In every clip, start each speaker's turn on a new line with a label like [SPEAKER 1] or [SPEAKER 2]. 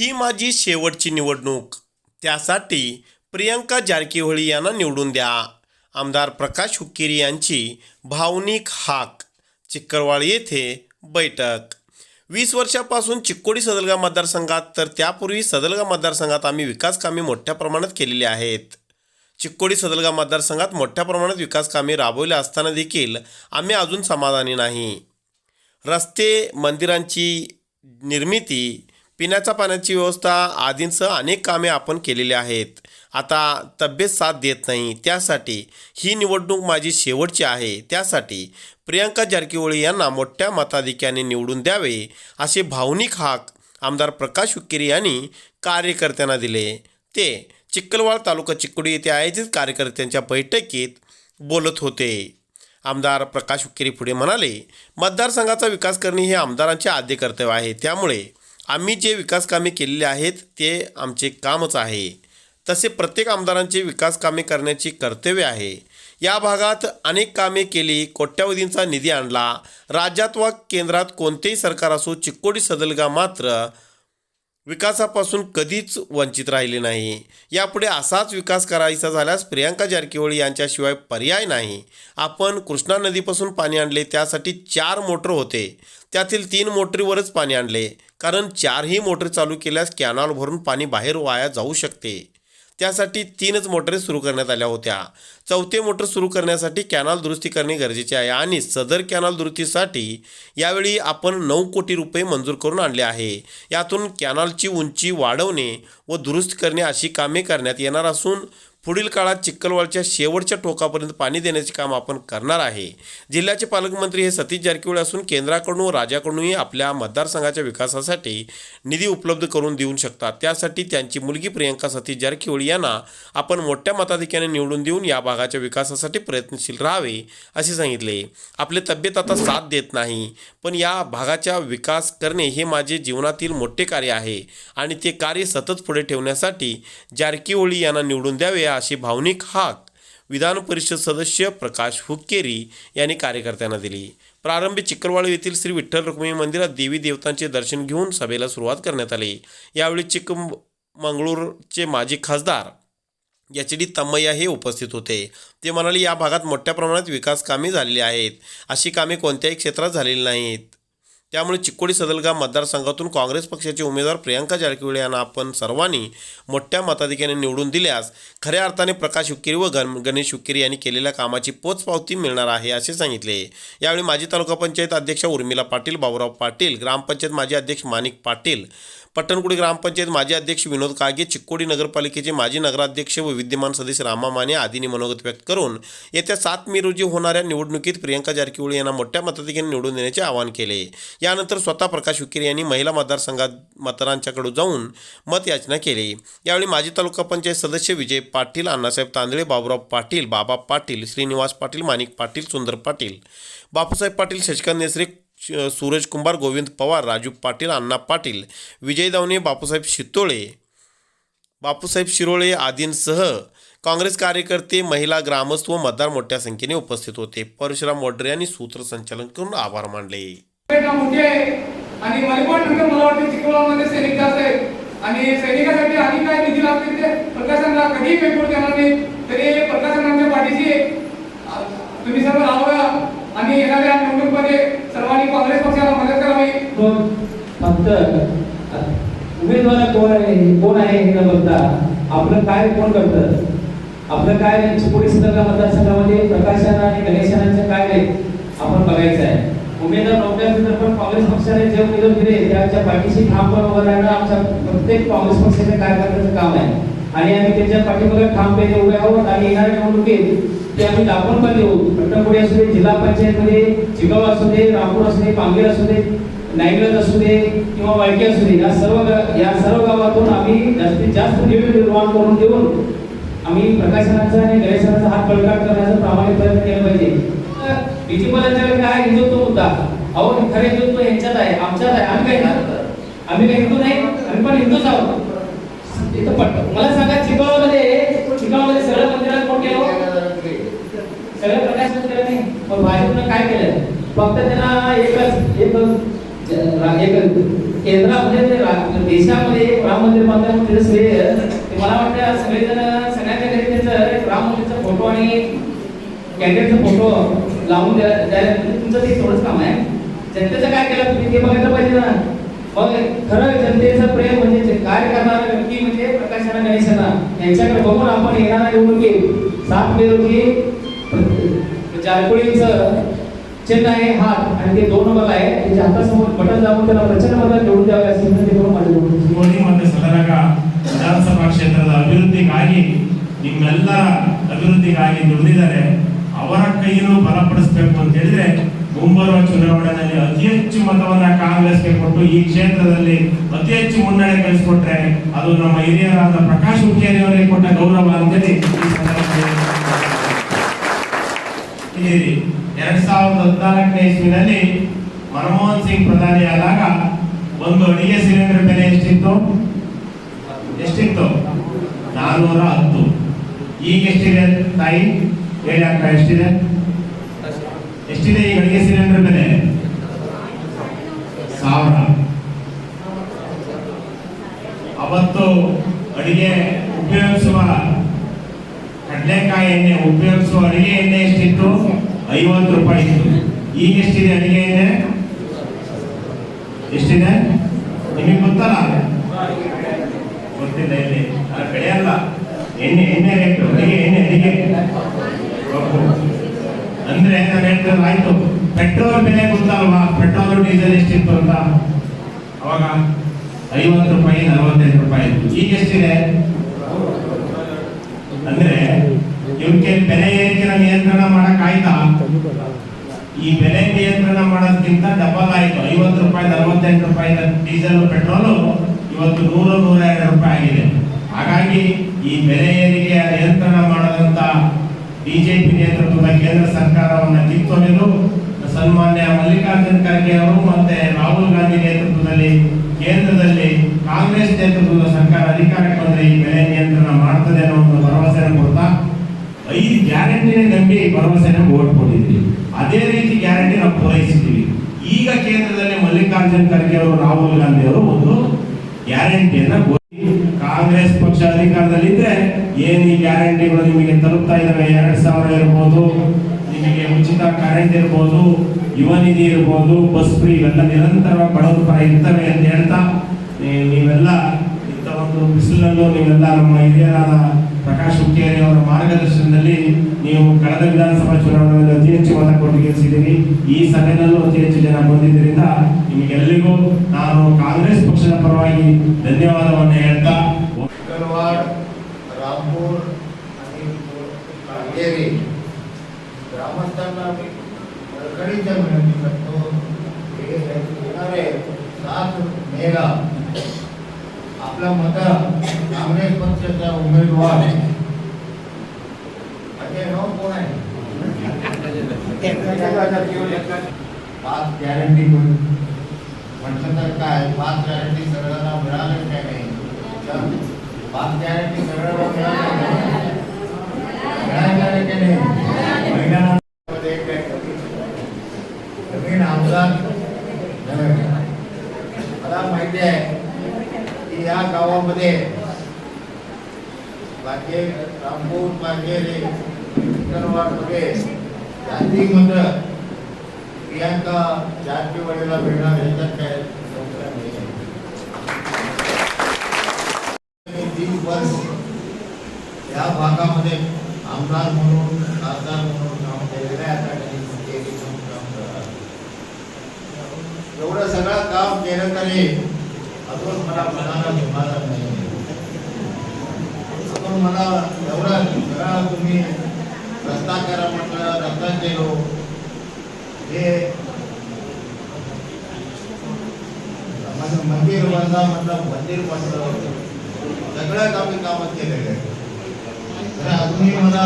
[SPEAKER 1] ही माझी शेवटची निवडणूक. त्यासाठी प्रियंका जारकीहोळी यांना निवडून द्या. आमदार प्रकाश हुक्केरी यांची भावनिक हाक. चिक्करवाडी येथे बैठक. वीस वर्षापासून चिक्कोडी सदलगा मतदारसंघात तर त्यापूर्वी सदलगा मतदारसंघात आम्ही विकास कामे मोठ्या प्रमाणात केलेली आहेत. चिक्कोडी सदलगा मतदारसंघात मोठ्या प्रमाणात विकास कामे राबवली असताना देखील आम्ही अजून समाधानी नाही. रस्ते मंदिरांची निर्मिती पिण्याच्या पाण्याची व्यवस्था आदींसह अनेक कामे आपण केलेली आहेत. आता तब्येत साथ देत नाही त्यासाठी ही निवडणूक माझी शेवटची आहे. त्यासाठी प्रियंका जारकिहोळी यांना मोठ्या मताधिक्याने निवडून द्यावे असे भावनिक हाक आमदार प्रकाश हुक्केरी यांनी कार्यकर्त्यांना दिले. ते चिखलवाड तालुका चिक्कोडी येथे आयोजित कार्यकर्त्यांच्या बैठकीत बोलत होते. आमदार प्रकाश हुक्केरी पुढे म्हणाले मतदारसंघाचा विकास करणे हे आमदारांचे आद्य कर्तव्य आहे. त्यामुळे आम्ही जे विकास कामे केलेले आहेत ते आमचे कामच आहे. तसे प्रत्येक आमदारांचे विकास कामे करण्याची कर्तव्य आहे. या भागात अनेक कामे केली कोट्यावधींचा निधी आणला. राज्यात व केंद्रात कोणतेही सरकार असो चिक्कोडी सदलगा मात्र विकासापासून कधीच वंचित राहिले नाही. यापुढे असाच विकास करायचा झाल्यास प्रियांका जारकिहोळी यांच्याशिवाय पर्याय नाही. आपण कृष्णा नदीपासून पाणी आणले त्यासाठी चार मोटर होते. त्यातील तीन मोटरीवरच पाणी आणले. कारण चारही मोटर चालू केल्यास कॅनॉल भरून पाणी बाहेर वाया जाऊ शकते. त्यासाठी तीनच मोटरे सुरू करण्यात आल्या होत्या. चौथे मोटर सुरू करण्यासाठी कॅनॉल दुरुस्ती करणे गरजेचे आहे आणि सदर कॅनॉल दुरुस्तीसाठी यावेळी आपण नऊ कोटी रुपये मंजूर करून आणले आहे. यातून कॅनॉलची उंची वाढवणे व दुरुस्त करणे अशी कामे करण्यात येणार असून पुढील काळात चिखलवाडच्या शेवटच्या टोकापर्यंत पाणी देण्याचे काम आपण करणार आहे. जिल्ह्याचे पालकमंत्री हे सतीश जारकिहोळी असून केंद्राकडून व राज्याकडूनही आपल्या मतदारसंघाच्या विकासासाठी निधी उपलब्ध करून देऊ शकतात. त्यासाठी त्यांची मुलगी प्रियंका सतीश जारकिहोळी यांना आपण मोठ्या मताधिक्याने निवडून देऊन या भागाच्या विकासासाठी प्रयत्नशील राहावे असे सांगितले. आपले तब्येत आता साथ देत नाही पण या भागाचा विकास करणे हे माझे जीवनातील मोठे कार्य आहे आणि ते कार्य सतत पुढे ठेवण्यासाठी जारकिहोळी यांना निवडून द्यावे अशी भावनिक हाक विधान परिषद सदस्य प्रकाश हुक्केरी यांनी कार्यकर्त्यांना दिली. प्रारंभी चिखलवाडी येथील श्री विठ्ठल रुक्मिणी मंदिरात देवी देवतांचे दर्शन घेऊन सभेला सुरुवात करण्यात आली. यावेळी चिकमंगळूरचे माजी खासदार एच डी तम्मय्या हे उपस्थित होते. ते म्हणाले या भागात मोठ्या प्रमाणात विकास कामे झालेली आहेत. अशी कामे कोणत्याही क्षेत्रात झालेली नाहीत. त्यामुळे चिक्कोडी सदलगाम मतदारसंघातून काँग्रेस पक्षाचे उमेदवार प्रियांका जारकिहोळी यांना आपण सर्वांनी मोठ्या मताधिक्याने निवडून दिल्यास खऱ्या अर्थाने प्रकाश हुक्केरी व गण गणेश हुक्केरी यांनी केलेल्या कामाची पोचपावती मिळणार आहे असे सांगितले. यावेळी माजी तालुका पंचायत अध्यक्षा उर्मिला पाटील बाबुराव पाटील ग्रामपंचायत माजी अध्यक्ष माणिक पाटील पट्टणकुडी ग्रामपंचायत माजी अध्यक्ष विनोद कागे चिक्कोडी नगरपालिकेचे माजी नगराध्यक्ष व विद्यमान सदस्य रामा माने आदींनी मनोगत व्यक्त करून येत्या सात मे रोजी होणाऱ्या निवडणुकीत प्रियंका जारकिहोळी यांना मोठ्या मताधिक्याने निवडून देण्याचे आवाहन केले. यानंतर स्वतः प्रकाश हुक्केरी यांनी महिला मतदारसंघात मतदारांच्याकडे जाऊन मत याचना केली. यावेळी माजी तालुका पंचायत सदस्य विजय पाटील अण्णासाहेब तांदळे बाबुराव पाटील बाबा पाटील श्रीनिवास पाटील माणिक पाटील सुंदर पाटील बापूसाहेब पाटील शशिकांत नेसरे सूरज कुंभार गोविंद पवार राजू पाटील अण्णा पाटील विजय दावणे बापूसाहेब शितोळे बापूसाहेब शिरोळे आदींसह काँग्रेस कार्यकर्ते महिला ग्रामस्थ व मतदार मोठ्या संख्येने उपस्थित होते. परशुराम मोडरे यांनी सूत्रसंचालन करून आभार मानले.
[SPEAKER 2] आणि मला म्हणजे वाटतं चिखलवाडमध्ये सैनिक जास्त आहेत. आणि सैनिकासाठी आणि काय निधी लागतील ते प्रकाशनला कधीही पेपर देणार नाही तरी प्रकाशनांच्या पाठीशी तुम्ही सर्व राहावं आणि येणाऱ्या निवडणुकीमध्ये सर्वांनी काँग्रेस पक्षाला मदत करावी
[SPEAKER 3] फक्त उमेदवार कोण आहे? कोण आहे हे न बघता? आपलं काय कोण करतं? आपलं काय चिकोडी सदर मतदारसंघामध्ये प्रकाशन आणि गणेशांचं काय आपण बघायचं आहे. उमेदवार नव्हत्यानंतर पण काँग्रेस पक्षाने जे उमेदवार दिले त्याच्या पाठीशी ठामपण उभं राहणं आमच्या प्रत्येक काँग्रेस पक्षाच्या कार्यकर्त्याचं काम आहे. आणि आम्ही त्यांच्या पाठीमागे ठामपणे उभे आहोत आणि येणाऱ्या निवडणुकीत ते आम्ही दाखवून पण देऊ पट्टणपुडी असू दे जिल्हा पंचायतमध्ये चिगाव असू दे रामपूर असू दे पांगेर असू दे नाईगलज असू दे किंवा वाळके असू दे या सर्व या सर्व गावातून आम्ही जास्तीत जास्त लीड निर्माण करून देऊन आम्ही प्रकाशनाचा आणि गणेशनाचा हात बळकाट करण्याचा प्रामाणिक प्रयत्न केला पाहिजे. बीजेपीच्या काय हिंदुत्व मुद्दा? अहो खरे हिंदुत्व यांच्यात आहे आमच्यात आहे. आम्ही काय आम्ही काय हिंदू नाही? आम्ही पण हिंदूच आहोत. इथं पट मला सांगा चिगाव चिगावमध्ये सगळं मंदिरात कोण केलं हो? पण प्रकाशन भाजपनं काय केलं फक्त त्यांना एकच एक केंद्रामध्ये ते रा- देशामध्ये एक राम मंदिर बांधण्याचं श्रेय ते मला वाटतं सगळेजण सगळ्यांच्या घरी त्याचं एक राम मंदिरचा फोटो आणि कॅन्डिडेटचा फोटो लावून द्या द्यायला तुमचं ते थोडंच काम आहे. जनतेचं काय केलं तुम्ही ते बघायला पाहिजे ना. मग खरं जनतेचं प्रेम म्हणजे काय करणार व्यक्ती म्हणजे प्रकाशाना गणेशांना यांच्याकडे बघून आपण येणार निवडणुकीत सात मे रोजी जारकुळीचं चिन्ह आहे हात आणि ते दोन नंबर आहे त्याच्या हातासमोर बटन दाबून त्याला प्रचंड मतात निवडून द्यावे असे विनंती करून माझे दोन
[SPEAKER 4] ಶಿವೋಣಿ ಮತ್ತು ಸದನಗ ವಿಧಾನಸಭಾ ಕ್ಷೇತ್ರದ ಅಭಿವೃದ್ಧಿಗಾಗಿ ನಿಮ್ಮೆಲ್ಲರ ಅಭಿವೃದ್ಧಿಗಾಗಿ ದುಡಿದಿದ್ದಾರೆ ಅವರ ಕೈಯನ್ನು ಬಲಪಡಿಸಬೇಕು ಅಂತ ಹೇಳಿದ್ರೆ ಮುಂಬರುವ ಚುನಾವಣೆಯಲ್ಲಿ ಅತಿ ಹೆಚ್ಚು ಮತವನ್ನ ಕಾಂಗ್ರೆಸ್ಗೆ ಕೊಟ್ಟು ಈ ಕ್ಷೇತ್ರದಲ್ಲಿ ಅತಿ ಹೆಚ್ಚು ಮುನ್ನಡೆ ಕಳಿಸಿಕೊಟ್ರೆ ಅದು ನಮ್ಮ ಹಿರಿಯರಾದ ಪ್ರಕಾಶ್ ಹುಕ್ಕೇರಿ ಅವರಿಗೆ ಕೊಟ್ಟ ಗೌರವ ಅಂತೇಳಿ ಈ ಸಂದರ್ಭದಲ್ಲಿ ಇಲ್ಲಿ ಎರಡ್ ಸಾವಿರದ ಹದಿನಾಲ್ಕನೇ ಇಸ್ವಿನಲ್ಲಿ ಮನಮೋಹನ್ ಸಿಂಗ್ ಪ್ರಧಾನಿ ಆದಾಗ ಒಂದು ಅಡಿಗೆ ಸಿಲಿಂಡರ್ ಬೆಲೆ ಎಷ್ಟಿತ್ತು? ಎಷ್ಟಿತ್ತು? ನಾನ್ನೂರ ಹತ್ತು. ಈಗ ಎಷ್ಟಿದೆ ತಾಯಿ? ಹೇಳಿ ಅಕ್ಕ ಎಷ್ಟಿದೆ? ಎಷ್ಟಿದೆ ಈ ಅಡಿಗೆ ಸಿಲಿಂಡರ್ ಬೆಲೆ? ಸಾವಿರ. ಅವತ್ತು ಅಡಿಗೆ ಉಪಯೋಗಿಸುವ ಕಡಲೆಕಾಯಿ ಎಣ್ಣೆ ಉಪಯೋಗಿಸುವ ಅಡಿಗೆ ಎಣ್ಣೆ ಎಷ್ಟಿತ್ತು? ಐವತ್ತು ರೂಪಾಯಿ ಇತ್ತು. ಈಗ ಎಷ್ಟಿದೆ ಅಡಿಗೆ ಎಣ್ಣೆ? ಎಷ್ಟಿದೆ? ನಿಮಗೆ ಗೊತ್ತಲ್ಲ? ಗೊತ್ತಿಲ್ಲ ಇಲ್ಲಿ ಅದು ಬೆಳೆ ಅಲ್ಲ. ಎಣ್ಣೆ ಎಣ್ಣೆ ರೇಟು. ಅಡಿಗೆ, ಎಣ್ಣೆ, ಅಡಿಗೆ. ಅಂದ್ರೆ ನಾನು ಹೇಳ್ತಿರೋದು ಆಯ್ತು? ಪೆಟ್ರೋಲ್ ಬೆಲೆ ಗೊತ್ತಲ್ವಾ? ಪೆಟ್ರೋಲ್, ಡೀಸೆಲ್ ಎಷ್ಟಿತ್ತು ಅಂತ? ಅವಾಗ ಐವತ್ತು ರೂಪಾಯಿ, ನಲವತ್ತೈದು ರೂಪಾಯಿ ಈಗ ಎಷ್ಟಿದೆ? ಅಂದ್ರೆ ಇವಕ್ಕೆ ಬೆಲೆ ಏರಿಕೆನ ನಿಯಂತ್ರಣ ಮಾಡಕ್ ಆಯ್ತಾ? ಈ ಬೆಲೆ ನಿಯಂತ್ರಣ ಮಾಡೋದಕ್ಕಿಂತ ಡಬಲ್ ಆಯ್ತು ಐವತ್ತು ರೂಪಾಯಿ ನಲವತ್ತೆಂಟು ರೂಪಾಯಿ ಡೀಸೆಲ್, ಪೆಟ್ರೋಲು ಇವತ್ತು ನೂರು ನೂರ ಎರಡು ರೂಪಾಯಿ ಆಗಿದೆ. ಹಾಗಾಗಿ ಈ ಬೆಲೆ ಏರಿಕೆ ನಿಯಂತ್ರಣ ಮಾಡದಂತ ಬಿಜೆಪಿ ನೇತೃತ್ವದ ಕೇಂದ್ರ ಸರ್ಕಾರವನ್ನ ಕಿತ್ತೊಗೆದು ಸನ್ಮಾನ್ಯ ಮಲ್ಲಿಕಾರ್ಜುನ್ ಖರ್ಗೆ ಅವರು ಮತ್ತೆ ರಾಹುಲ್ ಗಾಂಧಿ ನೇತೃತ್ವದಲ್ಲಿ ಕೇಂದ್ರದಲ್ಲಿ ಕಾಂಗ್ರೆಸ್ ನೇತೃತ್ವದ ಸರ್ಕಾರ ಅಧಿಕಾರಕ್ಕೆ ಬಂದ್ರೆ ಈ ಬೆಲೆ ನಿಯಂತ್ರಣ ಮಾಡ್ತದೆ ಅನ್ನೋ ಒಂದು ಭರವಸೆಯನ್ನು ಕೊಡ್ತಾ ಐದು ಗ್ಯಾರಂಟಿನೇ ನಂಬಿ ಭರವಸೆನ ಓಟ್ ಕೊಟ್ಟಿದ್ವಿ ಅದೇ ರೀತಿ ಗ್ಯಾರಂಟಿ ನಾವು ಪೂರೈಸಿದ್ದೀವಿ. ಈಗ ಕೇಂದ್ರದಲ್ಲಿ ಮಲ್ಲಿಕಾರ್ಜುನ್ ಖರ್ಗೆ ಅವರು, ರಾಹುಲ್ ಗಾಂಧಿ ಅವರು ಒಂದು ಗ್ಯಾರಂಟಿಯನ್ನ ಕಾಂಗ್ರೆಸ್ ಪಕ್ಷ ಅಧಿಕಾರದಲ್ಲಿದ್ರೆ ಏನು ಈ ಗ್ಯಾರಂಟಿಗಳು ನಿಮಗೆ ತಲುಪ್ತಾ ಇದಾವೆ? ಎರಡ್ ಸಾವಿರ ಇರ್ಬೋದು, ನಿಮಗೆ ಉಚಿತ ಕರೆಂಟ್ ಇರ್ಬೋದು, ಯುವ ನಿಧಿ ಇರ್ಬೋದು ಬಸ್ ಫ್ರೀ ಇವೆಲ್ಲ ನಿರಂತರ ಬಡವರ ಪರ ಇರ್ತವೆ ಅಂತ ಹೇಳ್ತಾ ನೀವೆಲ್ಲ ಇಂಥ ಒಂದು ಬಿಸಿಲಲ್ಲೂ ನೀವೆಲ್ಲ ನಮ್ಮ ಹಿರಿಯರಾದ ಪ್ರಕಾಶ್ ಹುಕ್ಕೇರಿ ಅವರ ಮಾರ್ಗದರ್ಶನದಲ್ಲಿ ನೀವು ಕಳೆದ ವಿಧಾನಸಭಾ ಚುನಾವಣೆಯಲ್ಲಿ ಅತಿ ಹೆಚ್ಚು ಮತ ಕೊಟ್ಟು ಗೆಲ್ಲಿಸಿದ್ದೀರಿ ಈ ಸಭೆಯಲ್ಲೂ ಅತಿ ಹೆಚ್ಚು ಜನ ಬಂದಿದ್ದರಿಂದ ನಿಮಗೆಲ್ಲರಿಗೂ ನಾನು ಕಾಂಗ್ರೆಸ್ ಪಕ್ಷದ ಪರವಾಗಿ ಧನ್ಯವಾದವನ್ನು ಹೇಳ್ತಾ
[SPEAKER 5] करवाड रामपूर आणि काळगेरी ग्रामस्थांना मी कळकळीच्या विनंती करतो हे येणारे सात मेला आपलं मत काँग्रेस पक्षाचा उमेदवार पाच गॅरंटी म्हणून. म्हटलं तर काय? पाच गॅरंटी सगळ्यांना मिळालं काय? नाही पाच गॅरंटी सगळ्यांना मिळाल्या की नाही? महिलांमध्ये एक नवीन आमदार. मला माहिती आहे की या गावामध्ये बागे रामपूर बागेरे मध्ये जाती मत प्रियांका जारकीवाडीला मिळणार ह्याच्यात काय तीन वर्ष या भागामध्ये आमदार म्हणून खासदार म्हणून काम केलेलं आहे. आता काही एवढं सगळं काम केलं तरी अजून मला मनाला समाधान नाही अजून मला एवढं सगळं तुम्ही रस्ता करा म्हटलं रस्ता केलो. हे मंदिर बांधा म्हटलं मंदिर बांधलं सगळ्यात आम्ही कामात केलेले आहे अजूनही मला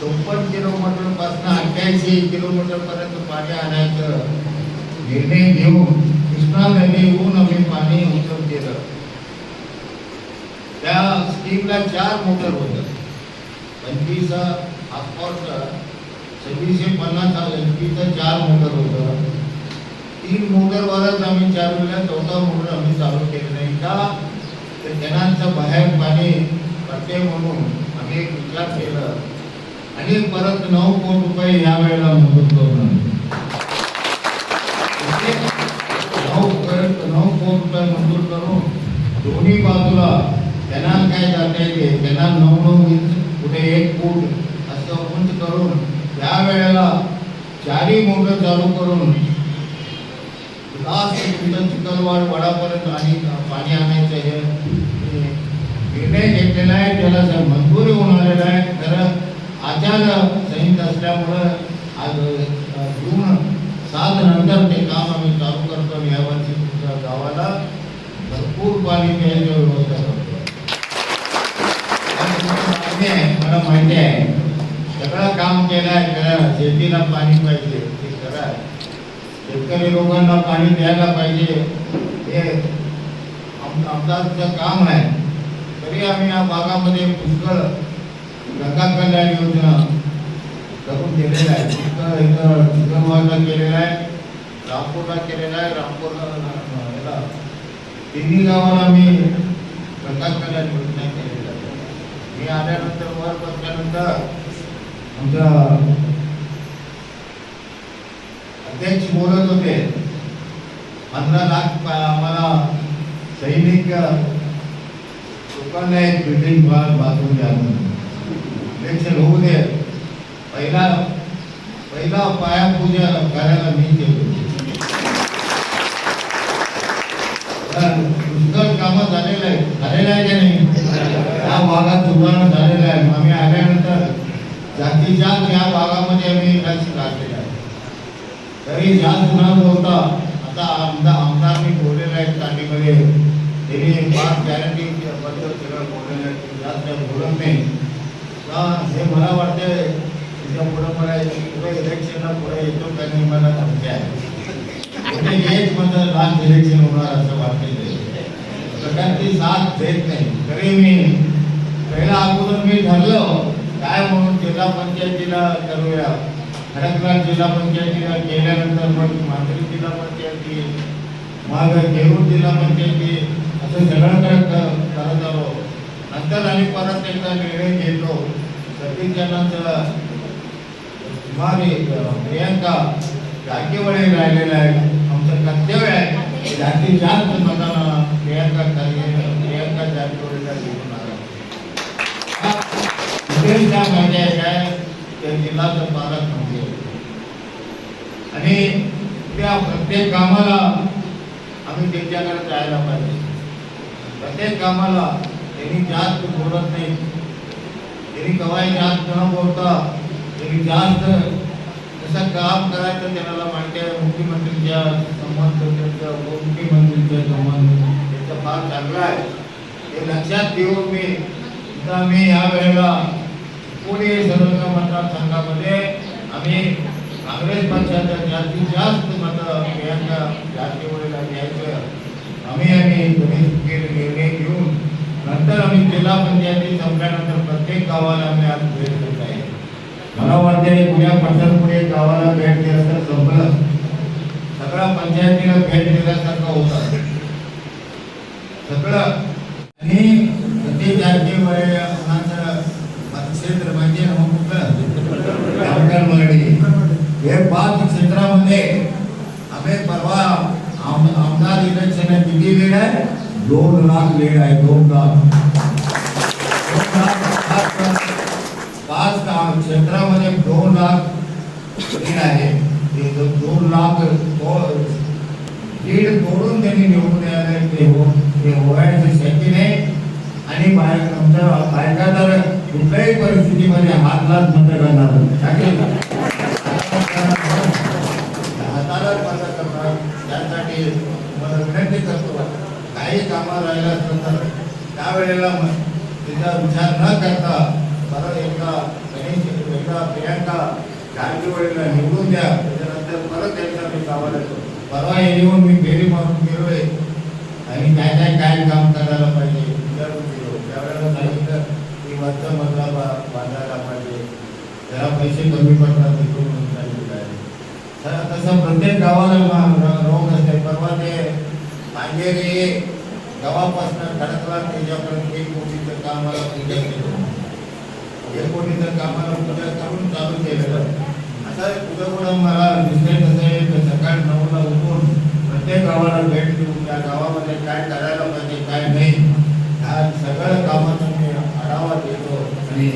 [SPEAKER 5] चौपन्न किलोमीटरपासून अठ्ठ्याऐंशी किलोमीटर पर्यंत पाणी आणायचं निर्णय घेऊन कृष्णा नदीहून आम्ही पाणी उचल केलं. त्या स्कीमला चार मोटर होतं. पंचवीस हातपॉट सव्वीसशे पन्नास एचपीचं चार मोटर होतं. तीन मोटरवरच आम्ही चार वेळेला चौथा मोटर आम्ही चालू केले नाही. का? तर जनांचं बाहेर पाणी पडते म्हणून आम्ही एक विचार केलं. आणि परत नऊ कोटी रुपये वेळेला मंजूर करून आणले. नऊ पर्यंत नऊ कोटी रुपये मंजूर करून दोन्ही बाजूला त्यांना काय जाते ते त्यांना नऊ नऊ इंच कुठे एक फूट असं उंच करून त्या वेळेला चारी मोटर चालू करून लास्ट तुमचं चिखलवाड वडापर्यंत आणि पाणी आणायचं हे निर्णय घेतलेला आहे. त्याला जर मंजुरी होऊन आलेला आहे तर आचार संहित असल्यामुळं आज जून सात नंतर ते काम आम्ही चालू करतो. यावर्षी तुमच्या गावाला भरपूर पाणी प्यायची व्यवस्था करतो आहे, मला माहिती आहे सगळं काम केलं आहे करा शेतीला पाणी पाहिजे ते करा शेतकरी लोकांना पाणी द्यायला पाहिजे हे आमदारचं काम आहे तरी आम्ही या भागामध्ये पुष्कळ गंगा कल्याण योजना करून केलेलं आहे पुष्कळ इथं चिकनवाडला केलेलं आहे रामपूरला केलेलं आहे रामपूरला तिन्ही गावाला आम्ही गंगा कल्याण योजना केलेली आहे मी आल्यानंतर वर बसल्यानंतर आमच्या अध्यक्ष बोलत होते पंधरा लाख आम्हाला सैनिक लोकांना एक बिल्डिंग बांधून द्या म्हणून. इलेक्शन होऊ दे. पहिला पहिला पायापूजा करायला मी केलो तर पुष्कळ कामं झालेलं आहे. झालेलं आहे की नाही? या भागात सुधारणा झालेलं आहे. आम्ही आल्यानंतर जास्तीत जास्त या भागामध्ये आम्ही लक्ष घातलेलं आहे. तरी जास्त सुधारणा होता आता आमदार आमदार मी बोललेला आहे स्टार्टिंगमध्ये त्यांनी पाच गॅरंटी बद्दल सगळं बोललेलं आहे ते जास्त बोलत नाही. हे मला वाटते तिच्या पुढं मला पुढे इलेक्शनला पुढे येतो का मला धमकी आहे. म्हणजे लास्ट इलेक्शन होणार असं वाटते सगळ्यांची साथ देत नाही. तरी मी पहिला अगोदर मी ठरलं काय म्हणून जिल्हा पंचायतीला करूया? खडकवाल जिल्हा पंचायतीला केल्यानंतर मग मांजरी जिल्हा पंचायती मग नेरूर जिल्हा पंचायती असं सगळं करत आलो नंतर आम्ही परत एकदा निर्णय घेतो. सतीश जणांचं कुमारी प्रियंका राहिलेला राहिलेलं आहे. आमचं कर्तव्य आहे. की जास्तीत जास्त मतांना प्रियांका खरगे प्रियांका जागेवळीला घेऊन आहे काय ते जिल्हाचं पालक म्हणजे. आणि त्या प्रत्येक कामाला आम्ही त्यांच्याकडे जायला पाहिजे. प्रत्येक कामाला त्यांनी जास्त बोलत नाही. त्यांनी कवाय जास्त न बोलता त्यांनी जास्त कसं काम करायचं त्यांना माहिती मुख्यमंत्रीच्या संबंध त्यांचा उपमुख्यमंत्रीचा संबंध त्याचा फार चांगला आहे. ते लक्षात घेऊन मी सुद्धा मी या वेळेला पुणे सर्व मतदारसंघामध्ये आम्ही काँग्रेस पक्षाच्या जास्तीत जास्त मतं प्रियांका जातीमुळे घ्यायचं आम्ही आम्ही गणेश निर्णय घेऊन नंतर आम्ही जिल्हा पंचायती संपल्यानंतर प्रत्येक गावाला आम्ही आज भेट देत आहे. मला वाटते पुण्या पंढरपुढे गावाला भेट दिलं तर संपलं सगळ्या पंचायतीला भेट दिल्यासारखं होतं. सगळं आणि सतीश जारकिहोळी यांचं मतक्षेत्र म्हणजे कुठलं जामखेड मरडी हे पाच क्षेत्रामध्ये आम्ही परवा आम- आमदार इलेक्शन किती लीड आहे दोन लाख लेड आहे दोन लाख पाच- का- क्षेत्रामध्ये दोन लाख लीड आहे. ते दोन लाख लीड तोडून त्यांनी निवडून यायला ते हो ते होण्याची शक्य नाही. आणि बाहेर आमच्या बायका तर कुठल्याही परिस्थितीमध्ये हात लाच बंद करणार हाताला बंद करणार. त्यासाठी काही कामं राहिलं असलं तर त्यावेळेला तिचा त्याचा विचार न करता परत एकदा गणेश एकदा प्रियांका जारकिहोळीला निवडून द्या. त्याच्यानंतर परत एकदा मी कामाला येतो. परवा येऊन मी फेरी मारून गेलोय. आणि काय काय काय काम करायला पाहिजे विचारून गेलो. त्यावेळेला सांगितलं की वरचा मधला बा- बांधायला पाहिजे. त्याला पैसे कमी पडतात तिकडून तर तसं प्रत्येक गावाला रोग असते. परवा ते पांजेरी गावापासून खडकला त्याच्यापर्यंत एक कोटीचं कामाला पूजा केलं एक कोटीचं कामाला पूजा करून चालू केलेलं. आता पुढं पुढं मला दिसले कसं आहे सकाळी नऊला उठून प्रत्येक गावाला भेट देऊन त्या गावामध्ये काय करायला पाहिजे काय नाही ह्या सगळ्या कामाचा मी आढावा घेतो आणि